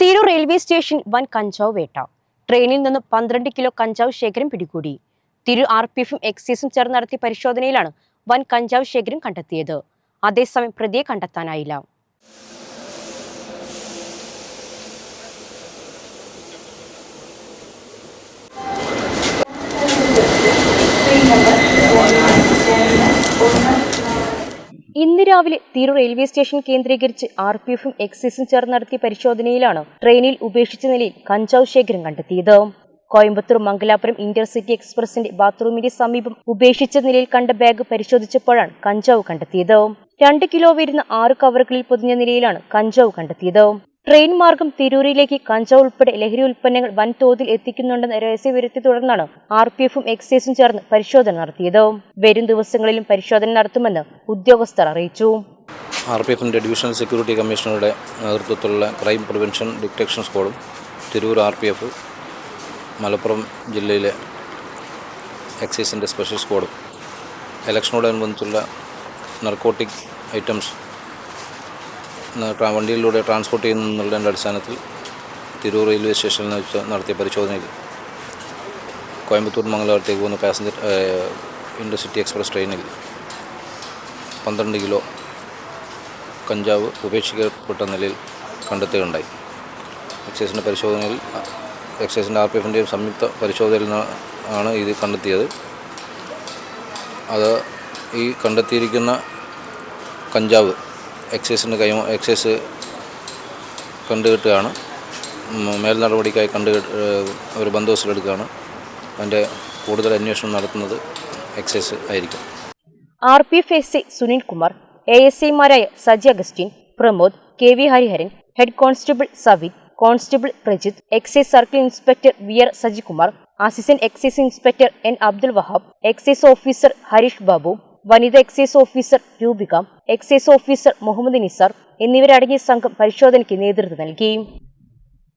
Tirur railway station വൻ കഞ്ചാവ് വേട്ട. ട്രെയിനിൽ നിന്ന് പന്ത്രണ്ട് കിലോ കഞ്ചാവ് ശേഖരം പിടികൂടി. തിരു ആർ പി എഫും എക്സൈസും ചേർന്ന് നടത്തിയ പരിശോധനയിലാണ് വൻ കഞ്ചാവ് ശേഖരം കണ്ടെത്തിയത്. അതേസമയം പ്രതിയെ കണ്ടെത്താനായില്ല. ഇന്ന് രാവിലെ തിരൂർ റെയിൽവേ സ്റ്റേഷൻ കേന്ദ്രീകരിച്ച് ആർ പി എഫും എക്സൈസും ചേർന്ന് നടത്തിയ പരിശോധനയിലാണ് ട്രെയിനിൽ ഉപേക്ഷിച്ച നിലയിൽ കഞ്ചാവ് ശേഖരം കണ്ടെത്തിയത്. കോയമ്പത്തൂർ മംഗലാപുരം ഇന്റർസിറ്റി എക്സ്പ്രസിന്റെ ബാത്റൂമിന്റെ സമീപം ഉപേക്ഷിച്ച നിലയിൽ കണ്ട ബാഗ് പരിശോധിച്ചപ്പോഴാണ് കഞ്ചാവ് കണ്ടെത്തിയത്. രണ്ട് കിലോ വരുന്ന ആറ് കവറുകളിൽ പൊതിഞ്ഞ നിലയിലാണ് കഞ്ചാവ് കണ്ടെത്തിയത്. ട്രെയിൻ മാർഗം തിരൂരിലേക്ക് കഞ്ചാവ് ഉൾപ്പെടെ ലഹരി ഉൽപ്പന്നങ്ങൾ വൻതോതിൽ എത്തിക്കുന്നുണ്ടെന്ന രഹസ്യവിരുത്തി തുടർന്നാണ് ആർ പി എഫും എക്സൈസും ചേർന്ന് പരിശോധന നടത്തിയത്. വരും ദിവസങ്ങളിലും പരിശോധന നടത്തുമെന്ന് ഉദ്യോഗസ്ഥർ അറിയിച്ചു. ആർ പി എഫിന്റെ ഡിവിഷണൽ സെക്യൂരിറ്റി കമ്മീഷണറുടെ നേതൃത്വത്തിലുള്ള ക്രൈം പ്രിവെൻഷൻ ഡിറ്റക്ഷൻ സ്ക്വാഡും Tirur R P F Malappuram ജില്ലയിലെ എക്സൈസിന്റെ സ്പെഷ്യൽ സ്ക്വാഡും ഇലക്ഷനോടനുബന്ധിച്ചുള്ള നർക്കോട്ടിക് ഐറ്റംസ് വണ്ടിയിലൂടെ ട്രാൻസ്പോർട്ട് ചെയ്യുന്നതിന്റെ അടിസ്ഥാനത്തിൽ തിരൂർ റെയിൽവേ സ്റ്റേഷനിൽ നടത്തിയ പരിശോധനയിൽ കോയമ്പത്തൂർ മംഗലാപുരത്തേക്ക് പോകുന്ന പാസഞ്ചർ ഇന്റർസിറ്റി എക്സ്പ്രസ് ട്രെയിനിൽ പന്ത്രണ്ട് കിലോ കഞ്ചാവ് ഉപേക്ഷിക്കപ്പെട്ട നിലയിൽ കണ്ടെത്തുകയുണ്ടായി. എക്സൈസിന്റെ പരിശോധനയിൽ എക്സൈസിന്റെ ആർ പി എഫിന്റെയും സംയുക്ത പരിശോധനയിൽ ആണ് ഇത് കണ്ടെത്തിയത്. അത് ഈ കണ്ടെത്തിയിരിക്കുന്ന കഞ്ചാവ് എക്സൈസിന് കൈ എക്സൈസ് കണ്ടുകെട്ടുകയാണ് മേൽ നടപടിക്കായി കണ്ടു അവർ ബന്ദോബസ്റ്റിലെടുക്കുകയാണ് അതിന്റെ കൂടുതൽ അന്വേഷണം നടത്തുന്നത് എക്സൈസ് ആയിരിക്കും. R P F S Sunil Kumar A S ഐമാരായ Saji Augustine Pramod K V Hariharan head constable Savi constable Prajith excise circle inspector V R Sajikumar assistant excise inspector N Abdul Wahab excise officer Harish Babu വനിത excise officer Roopika excise officer Muhammad Nisar എന്നിവരടങ്ങിയ സംഘം പരിശോധനയ്ക്ക് നേതൃത്വം നൽകി.